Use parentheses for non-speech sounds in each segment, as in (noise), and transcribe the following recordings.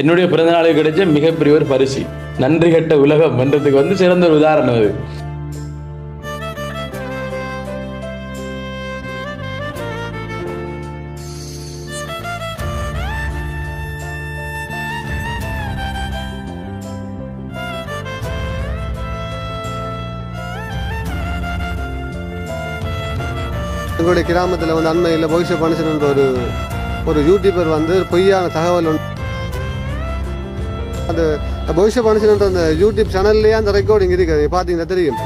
என்னுடைய பிறந்த நாளுக்கு கிடைச்ச மிகப்பெரிய ஒரு பரிசு. நன்றி கெட்ட உலகம் என்றதுக்கு வந்து சிறந்த ஒரு உதாரணம் அது. எங்களுடைய கிராமத்தில் வந்து அண்மையில் பவிஷ்ய பணிசன் ஒரு ஒரு யூடியூபர் வந்து பொய்யான தகவல் ஒன்று அந்த பவிஷ்ய பணிசன் அந்த யூடியூப் சேனல்லையே அந்த ரெக்கார்டிங் இருக்குது. பார்த்தீங்கன்னா தெரியும்.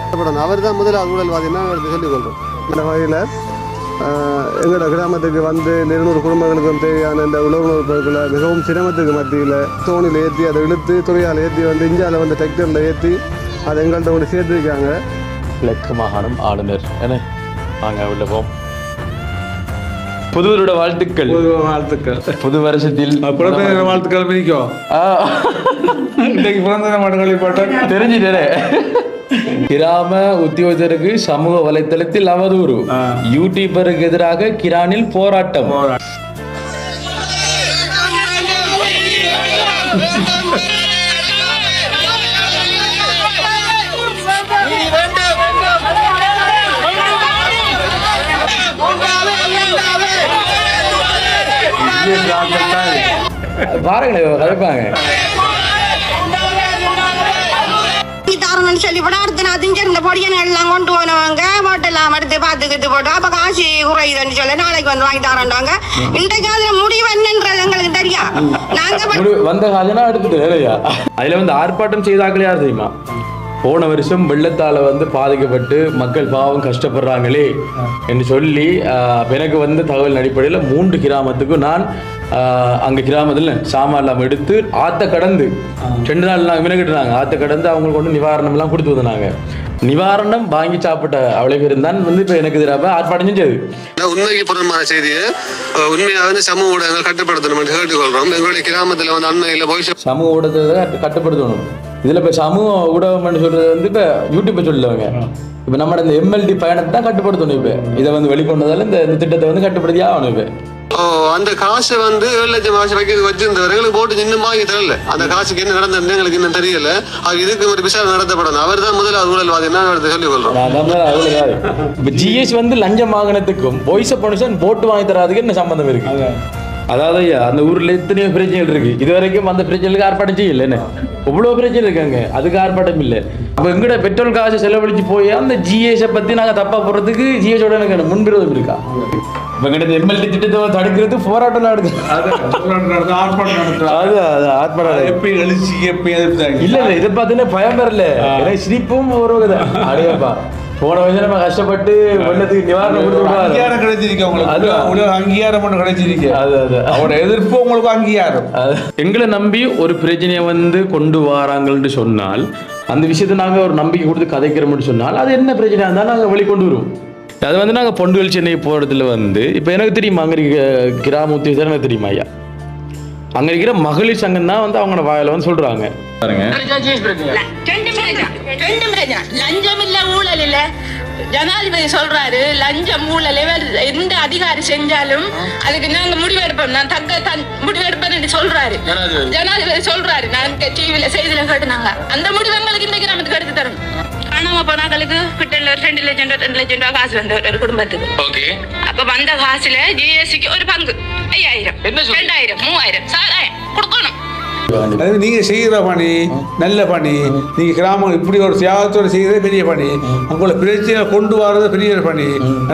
அவர் தான் முதலாவது ஊழல்வாதி. என்ன சொல்லிக் கொள்கிறோம் இந்த வகையில் எங்களோட கிராமத்துக்கு வந்து இருநூறு குடும்பங்களுக்கு தேவையான இந்த உணவு பொருட்களை மிகவும் சிரமத்துக்கு மத்தியில் தோணியில் ஏற்றி அதை இழுத்து துறையால் ஏற்றி வந்து இந்தியாவில் வந்து டிராக்டரில் ஏற்றி அதை எங்கள்கிட்ட கொண்டு சேர்த்துருக்காங்க. கிழக்கு மாகாணம் ஆளுநர். என வாங்க உள்ள புதுவரோட வாழ்த்துக்கள். வாழ்த்துக்கள். புது வருஷத்தில் பிறந்த வாழ்த்துக்கள் பிடிக்கும் ஆ, இன்றைக்கு பிறந்த தின மாட்டுக்களி போட்டேன் தெரிஞ்சுட்டே கிராம உத்தியோகத்தருக்கு சமூக வலைத்தளத்தில் அவதூறு. யூடியூபருக்கு எதிராக கிரானில் போராட்டம். (laughs) பாருங்களேன் சொல்லி போட்டு அடுத்த நான் திஞ்சிருந்த பொடியனை எல்லாம் கொண்டு போனவங்க போட்டெல்லாம் எடுத்து பார்த்துக்கிட்டு போட்டு அப்ப காசு குறையுதுன்னு சொல்லி நாளைக்கு வந்து வாங்கி தரண்டாங்க இன்றைக்கு அதுல முடிவு என்னன்றது எங்களுக்கு தெரியும் நாங்க பட்- முடி- வந்த காலனா எடுத்துட்டு அதுல வந்து ஆர்ப்பாட்டம் செய்தாக்களே யார் தெரியுமா? போன வருஷம் வெள்ளத்தால வந்து பாதிக்கப்பட்டு மக்கள் பாவம் கஷ்டப்படுறாங்களே என்று சொல்லி எனக்கு வந்து தகவல் அடிப்படையில் மூன்று கிராமத்துக்கும் நான் அங்க கிராமத்தில் சாமான் எல்லாம் எடுத்து ஆத்த கடந்து ரெண்டு நாள் நாங்கள் வினக்கிட்டுனாங்க ஆத்த கடந்து அவங்களுக்கு கொண்டு நிவாரணம் எல்லாம் கொடுத்து வந்தாங்க நிவாரணம் வாங்கி சாப்பிட்ட அவ்வளவு பேரும் தான் வந்து இப்போ எனக்கு எதிராக ஆர்ப்பாட்டம் செஞ்சது. உண்மைக்கு புறமான செய்தியை உண்மையாக சமூக ஊடகங்கள் கட்டுப்படுத்தணும் கேட்டுக்கொள்கிறோம் எங்களுடைய கிராமத்தில் வந்து அண்மையில் பவிஷ்ய சமூக ஊடகத்தை கட்டு- கட்டுப்படுத்தணும். இதுல இப்ப சமூக ஊடகம்னு சொல்றது வந்து இப்ப யூடியூப்பை சொல்லவங்க. இப்ப நம்ம இந்த எம்எல்டி பயணத்தை தான் கட்டுப்படுத்தணும் இப்ப. இதை வந்து வெளிக்கொண்டதால இந்த இந்த திட்டத்தை வந்து கட்டுப்படுத்தி ஆகணும் இப்ப. ஓ, அந்த காசை வந்து ஏழு லட்சம் காசு வைக்க வச்சிருந்தவர் எங்களுக்கு போட்டு இன்னும் வாங்கி தரல. அந்த காசுக்கு என்ன நடந்ததுன்னு எங்களுக்கு இன்னும் தெரியல. அது இதுக்கு ஒரு விசாரணை நடத்தப்படணும். அவர் தான் முதலாவது ஊழல்வாதி என்ன சொல்லிக் கொள்றோம். ஜிஎஸ் வந்து லஞ்சம் வாங்கினதுக்கும் வாய்ஸ் பர்மிஷன் போட்டு வாங்கி தராதுக்கு என்ன சம்பந்தம் இருக்கு? அதாவது ஐயா அந்த ஊர்ல எத்தனையோ பிரச்சனைகள் இருக்கு. இது வரைக்கும் அந்த பிரச்சனைகளுக்கு ஆர்ப்பாட்டம் செய்யல என்ன? இவ்வளவு பிரச்சனை இருக்காங்க. அதுக்கு ஆர்ப்பாட்டம் இல்ல. அப்ப எங்கட பெட்ரோல் காசு செலவழிச்சு போய் அந்த ஜிஎஸ் பத்தி நாங்க தப்பா போறதுக்கு ஜிஎஸ் ஓட எனக்கு முன்பிரோதம் இருக்கா? இப்ப எங்கிட்ட எம்எல்டி திட்டத்தை தடுக்கிறது போராட்டம் நடக்குது. அது அது ஆர்ப்பாட்டம் எப்படி எழுச்சி எப்படி இல்ல இல்ல இதை பார்த்தீங்கன்னா பயம் வரல. சிரிப்பும் ஒரு அடையப்பா போன வருஷம் நம்ம கஷ்டப்பட்டு வெள்ளத்துக்கு நிவாரணம் கொடுத்து. அங்கீகாரம் கிடைச்சிருக்கு உங்களுக்கு அது- உலக அங்கீகாரம் ஒன்று கிடைச்சிருக்கு. அது அது அவரோட எதிர்ப்பு உங்களுக்கு அங்கீகாரம். அது. எங்களை நம்பி ஒரு பிரச்சனையை வந்து கொண்டு வராங்கன்னு சொன்னால் அந்த விஷயத்தை நாங்கள் ஒரு நம்பிக்கை கொடுத்து கதைக்கிறோம்னு சொன்னால் அது என்ன பிரச்சனையாக இருந்தாலும் நாங்கள் வெளிக்கொண்டு வருவோம் அது வந்து நாங்கள் பொண்டுகள் சென்னை போகிறதுல வந்து இப்போ எனக்கு தெரியுமா அங்கே இருக்க கிராம உத்தியோகத்தர் எனக்கு தெரியுமா ஐயா? அங்கே இருக்கிற மகளிர் சங்கம் தான் வந்து அவங்களோட வாயில வந்து சொல்கிறாங்க பாருங்க. ரெண்டு பிரச்சனை ரெண்டு பிரச்சனை லஞ்சம் இல்ல ஊழல் இல்ல. ஜனாதிபதி சொல்றாரு லஞ்சம் ஊழல் எந்த அதிகாரி செஞ்சாலும் அதுக்கு நாங்க முடிவெடுப்போம். நான் தக்க முடிவெடுப்பேன் சொல்றாரு. ஜனாதிபதி. சொல்றாரு நான் டிவியில செய்தியில கேட்டுனாங்க. அந்த முடிவு எங்களுக்கு இந்த கிராமத்துக்கு எடுத்து தரணும். காணாம போனாக்களுக்கு கிட்ட ரெண்டு லட்சம் ரூபா ரெண்டு லட்சம் ரூபாய் காசு வந்து ஒரு குடும்பத்துக்கு. அப்ப வந்த காசுல ஜிஎஸ்டிக்கு ஒரு பங்கு. ஐயாயிரம். ரெண்டாயிரம் மூவாயிரம் சாராயம் கொடுக்கணும். அதாவது நீங்க செய்கிற பணி நல்ல பணி. நீங்க கிராமம் இப்படி ஒரு தியாகத்தோடு செய்கிறதே பெரிய பணி. உங்களை பிரச்சனை கொண்டு வர்றது பெரிய பணி.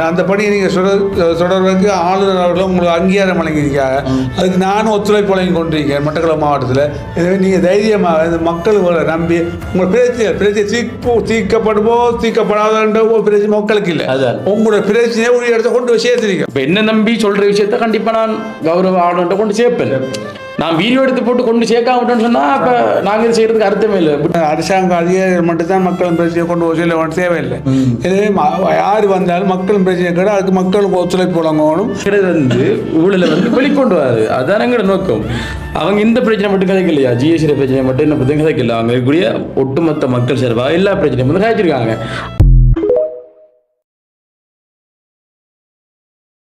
அந்த பணியை நீங்க தொடர் தொடர்வதற்கு ஆளுநர் அவர்களும் உங்களுக்கு அங்கீகாரம் வழங்கியிருக்காங்க. அதுக்கு நானும் ஒத்துழைப்பு வழங்கி கொண்டிருக்கேன் மட்டக்களப்பு மாவட்டத்தில். எனவே நீங்க தைரியமாக இந்த மக்கள் உங்களை நம்பி உங்கள் பிரச்சனை பிரச்சனை தீர்ப்பு தீர்க்கப்படுமோ தீர்க்கப்படாதன்ற ஒரு பிரச்சனை மக்களுக்கு இல்லை. உங்களோட பிரச்சனையை ஒரு இடத்த கொண்டு சேர்த்துருக்கேன் இப்போ என்ன நம்பி சொல்ற விஷயத்த கண்டிப்பா நான் கௌரவ ஆளுநர்கிட்ட கொண்டு சேர்ப்பேன். நான் வீடியோ எடுத்து போட்டு கொண்டு சேர்க்காம விட்டேன்னு சொன்னா அப்ப நாங்க இது செய்யறதுக்கு அர்த்தமே இல்லை. அரசாங்க அதிகாரிகள் மட்டும்தான் மக்களின் பிரச்சனையை கொண்டு சொல்ல வேண்டிய தேவையில்லை ம- யார் வந்தாலும் மக்களின் பிரச்சனை கேட்டு அதுக்கு மக்களுக்கு ஒத்துழைப்பு வழங்கணும். வந்து ஊழலை வந்து வெளிக்கொண்டு வராது. அதான் எங்களோட நோக்கம். அவங்க இந்த பிரச்சனை மட்டும் கதைக்கலையா? ஜிஎஸ்டி பிரச்சனை மட்டும் என்ன பத்தி கதைக்கல? அவங்க இருக்கக்கூடிய ஒட்டுமொத்த மக்கள் சார்பாக எல்லா பிரச்சனையும் வந்து கதைச்சிருக்காங்க.